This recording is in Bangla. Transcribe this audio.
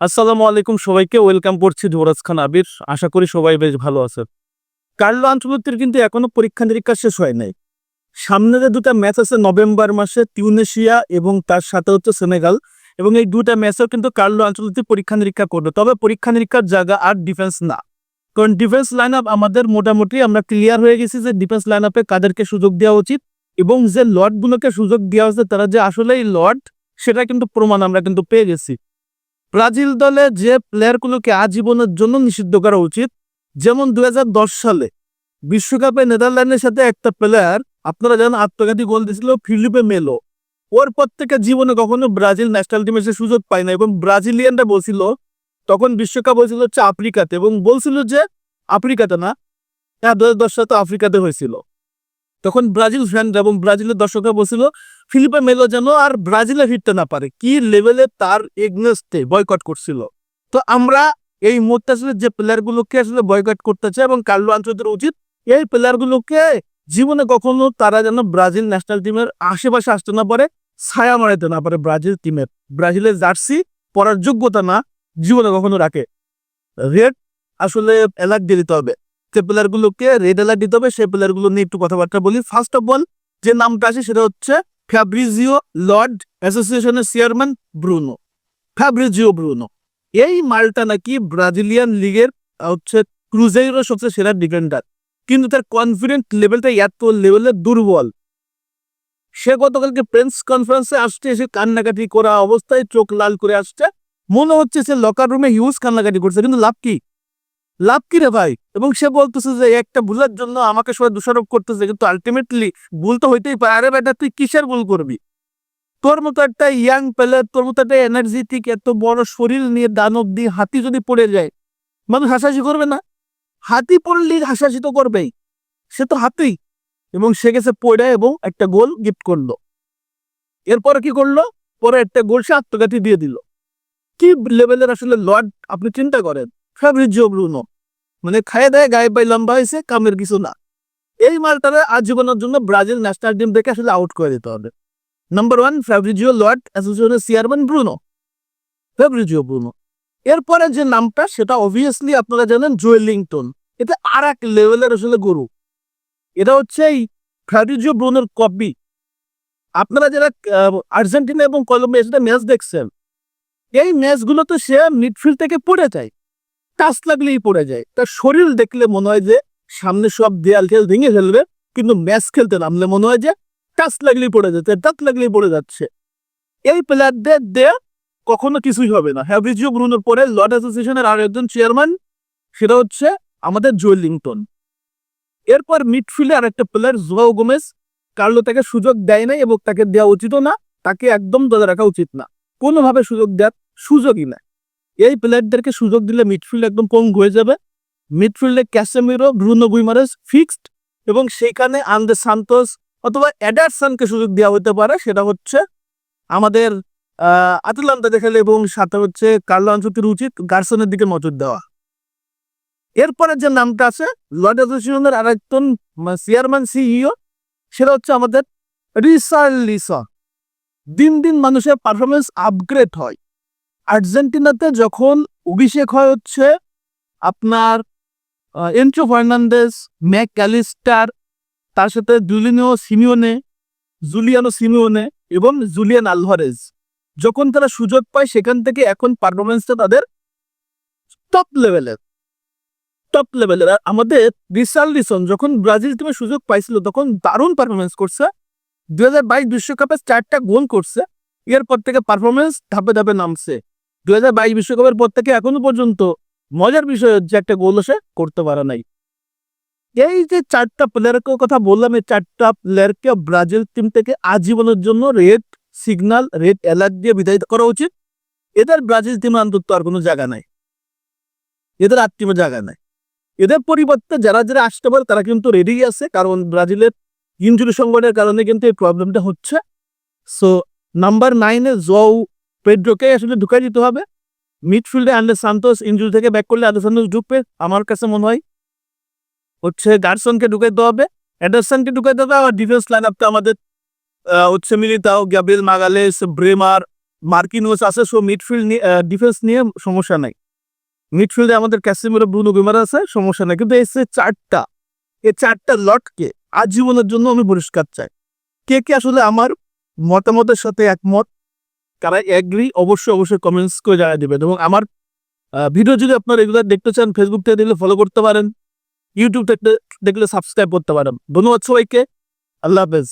আসসালামু আলাইকুম সবাইকে, ওয়েলকাম করছি যুবরাজ খান আবির। আশা করি সবাই বেশ ভালো আছে কার্লো আঞ্চলতির কিন্তু এখনও পরীক্ষা নিরীক্ষা শেষ হয় নাই। সামনে যে দুটা ম্যাচ আছে নভেম্বর মাসে টিউনেশিয়া এবং তার সাথে হচ্ছে সেনেগাল। এবং এই দুটা ম্যাচেও কিন্তু কার্লো আঞ্চলতি পরীক্ষা নিরীক্ষা করবে। তবে পরীক্ষা নিরীক্ষার জায়গা আর ডিফেন্স না। কারণ ডিফেন্স লাইন আপ আমাদের মোটামুটি আমরা ক্লিয়ার হয়ে গেছি যে ডিফেন্স লাইন আপে কাদেরকে সুযোগ দেওয়া উচিত এবং যে লর্ডগুলোকে সুযোগ দেওয়া হচ্ছে তারা যে আসলেই লর্ড, সেটা কিন্তু প্রমাণ আমরা কিন্তু পেয়ে গেছি। ব্রাজিল দলে যে প্লেয়ারগুলোকে আজীবনের জন্য নিষিদ্ধ করা উচিত, যেমন দুই হাজার দশ সালে বিশ্বকাপে নেদারল্যান্ডের সাথে একটা প্লেয়ার, আপনারা জানেন আত্মঘাতী গোল দিয়েছিল ফিলিপে মেলো। ওর পর থেকে জীবনে কখনো ব্রাজিল ন্যাশনাল টিমে সুযোগ পায় না এবং ব্রাজিলিয়ানরা বলছিল, তখন বিশ্বকাপ হয়েছিল হচ্ছে আফ্রিকাতে এবং বলছিল যে আফ্রিকাতে না হ্যাঁ দু হাজার দশ সালে তো আফ্রিকাতে হয়েছিল। তখন ব্রাজিল ফ্যান এবং ব্রাজিলের দর্শকরা বলছিল, ফিলিপে মেলো যেন আর ব্রাজিলে ফিরতে না পারে। কি লেভেলে তার এগনেস্টে বয়কট করছিল? তো আমরা এই মুহূর্তে আসলে যে প্লেয়ারগুলোকে আসলে বয়কট করতে চাই এবং কার্লো আন্তর্জাতিক উচিত, এই প্লেয়ারগুলোকে জীবনে কখনো তারা যেন ব্রাজিল ন্যাশনাল টিমের আশেপাশে আসতে না পারে, ছায়া মারাতে না পারে ব্রাজিল টিমের ব্রাজিলের জার্সি পরার যোগ্যতা না, জীবনে কখনো রাখে। রেড আসলে অ্যালার্ট দিয়ে দিতে হবে। যে প্লেয়ারগুলোকে রেড অ্যালার্ট দিতে হবে, সেই প্লেয়ারগুলো নিয়ে একটু কথাবার্তা বলি। ফার্স্ট অফ অল যে নামটা আছে সেটা হচ্ছে ফ্যাব্রিজিও লর্ড অ্যাসোসিয়েশনের চেয়ারম্যান ব্রুনো ফ্যাব্রিজিও ব্রুনো এই মালটা নাকি ব্রাজিলিয়ান লিগের হচ্ছে ক্রুজেইরো সবচেয়ে সেরা ডিফেন্ডার কিন্তু তার কনফিডেন্ট লেভেলটা এত লেভেলে দুর্বল। সে গতকালকে প্রেস কনফারেন্সে আসছে, এসে কান্নাকাটি করা অবস্থায় চোখ লাল করে আসছে। মনে হচ্ছে সে লকার রুমে হিউজ কান্নাকাটি করছে, কিন্তু লাভ কি? লাভ কি রে ভাই? এবং সে বলতেছে যে, একটা ভুলের জন্য আমাকে সবাই দোষারোপ করতেছে, কিন্তু আলটিমেটলি ভুল তো হইতেই পারে। আরে বেটা তুই কিসের ভুল করবি? তোর মতো একটা ইয়াং প্লেয়ার তোর মতো একটা এনার্জেটিক এত বড় শরীর নিয়ে দানব দিয়ে হাতি যদি পড়ে যায়, মানুষ হাসাহাসি করবে না? হাতি পড়লেই হাসাহাসি তো করবেই। সে তো হাতি। এবং সে গেছে পড়ে এবং একটা গোল গিফট করল। এরপরে কি করল? পরে একটা গোল সে আত্মঘাতী দিয়ে দিল। কি লেভেলের আসলে লর্ড, আপনি চিন্তা করেন। ফ্যাব্রিজিও ব্রুনো মানে খায় দেয় গায়ে পাই লম্বা হয়েছে, কামের কিছু না। এই মালটারে আজীবনের জন্য ব্রাজিল ন্যাশনাল টিম থেকে আসলে আউট করে দিতে হবে। নাম্বার ওয়ান ফ্যাব্রিজিও লর্ড অ্যাসোসিয়েশনের চেয়ারম্যান ব্রুনো ফ্যাব্রিজিও ব্রুনো এরপরে যে নামটা, সেটা অবভিয়াসলি আপনারা জানেন জুয়েলিংটন এটা আর এক লেভেলের আসলে গরু। এটা হচ্ছে এই ফ্যাব্রিজিও ব্রুনোর কপি আপনারা যারা আর্জেন্টিনা এবং কলম্বিয়া সাথে ম্যাচ দেখছেন, এই ম্যাচগুলোতে সে মিডফিল্ড থেকে পড়ে যায়। টাচ লাগলেই পড়ে যায়। তার শরীর দেখলে মনে হয় যে সামনে সব দেয়াল টেয়াল ভেঙে ফেলবে, কিন্তু ম্যাচ খেলতে নামলে মনে হয় যে টাচ লাগলেই পড়ে যাচ্ছে, টাচ লাগলেই পড়ে যাচ্ছে। এই প্লেয়ারদের দিয়ে কখনো কিছুই হবে না। হ্যাভিজিও ব্রুনোর পরে লর্ড অ্যাসোসিয়েশনের আর একজন চেয়ারম্যান, সেটা হচ্ছে আমাদের জোয়েলিংটন এরপর মিডফিল্ডে আর একটা প্লেয়ার, জোয়াও গোমেস কার্লো তাকে সুযোগ দেয় নাই এবং তাকে দেওয়া উচিতও না, তাকে একদম ধরে রাখা উচিত না। কোনোভাবে সুযোগ দেওয়ার সুযোগই না এই প্লেয়ারদেরকে সুযোগ দিলে মিডফিল্ড একদম পঙ্গু হয়ে যাবে। মিডফিল্ডে ক্যাসেমিরো ব্রুনো গুইমারেস ফিক্সড এবং সেইখানে আন্দে সান্তোস অথবা অ্যাডারসনকে সুযোগ দেওয়া হতে পারে। সেটা হচ্ছে আমাদের, আহ আটলান্তা দেখালে এবং সাথে হচ্ছে কার্লো আনচুতির উচিত গার্সনের দিকে নজর দেওয়া। এরপরে যে নামটা আছে লর্ড অ্যাসোসিয়েশনের আরেকজন চেয়ারম্যান সিইও সেটা হচ্ছে আমাদের রিসার্লিসা দিন দিন মানুষের পারফরমেন্স আপগ্রেড হয়। আর্জেন্টিনাতে যখন অভিষেক হয় হচ্ছে আপনার এন্ট্রো ফার্নান্দেস ম্যাক ক্যালিস্টার তার সাথে জুলিনিও সিমিওনে, জুলিয়ানো সিমিওনে এবং জুলিয়ান আলভারেজ। যখন তারা সুযোগ পায় সেখান থেকে এখন পারফরমেন্সটা তাদের টপ লেভেলের টপ লেভেলের আর আমাদের রিসার্লিসন যখন ব্রাজিল টিমে সুযোগ পাইছিল তখন দারুণ পারফরমেন্স করছে। বাইশ বিশ্বকাপে চারটা গোল করছে। এরপর থেকে পারফরমেন্স ধাপে ধাপে নামছে। দুই হাজার বাইশ বিশ্বকাপের পর থেকে এখনও পর্যন্ত মজার বিষয় হচ্ছে একটা গোল সে করতে পারে নাই। এই যে চারটা প্লেয়ারের কথা বললাম, এই চারটা প্লেয়ারকে ব্রাজিল টিম থেকে আজীবনের জন্য রেড সিগন্যাল রেড অ্যালার্ট দিয়ে বিদায়িত করা উচিত। এদের ব্রাজিল টিমে অন্তত আর কোনো জায়গা নাই। এদের টিমে জায়গা নাই। এদের পরিবর্তে যারা যারা আসতে পারে, তারা কিন্তু রেডি আছে, কারণ ব্রাজিলের ইঞ্জুরি সংকটের কারণে কিন্তু এই প্রবলেমটা হচ্ছে। সো নাম্বার নাইনে জৌ পেড্রোকে আসলে ঢুকাই দিতে হবে। মিডফিল্ডে আন্ডে সান্তোস ইঞ্জুরি থেকে ব্যাক করলে আন্ডে সান্তোস ঢুকবে, আমার কাছে মনে হয়। হচ্ছে গার্সনকে ঢুকাই দিতে হবে। অ্যাডারসনকে ঢুকাই দিতে হবে আর ডিফেন্স লাইন আপটা আমাদের হচ্ছে Militao Gabriel Magalhaes, Bremer, Marquinhos আছে সো মিডফিল্ড নিয়ে ডিফেন্স নিয়ে সমস্যা নাই। মিডফিল্ডে আমাদের ক্যাসিমিরো, ব্রুনো গুমার আছে, সমস্যা নাই। কিন্তু যে চারটা এই চারটা লটকে আজীবনের জন্য আমি পরিষ্কার চাই। কে কে আসলে আমার মতামতের সাথে একমত? তারা এগ্রি অবশ্যই অবশ্যই কমেন্টস করে জানিয়ে দেবেন। এবং আমার ভিডিও যদি আপনারা রেগুলার দেখতে চান ফেসবুক থেকে দেখলে ফলো করতে পারেন ইউটিউব থেকে দেখলে সাবস্ক্রাইব করতে পারেন। ধন্যবাদ সবাইকে। আল্লাহ হাফেজ।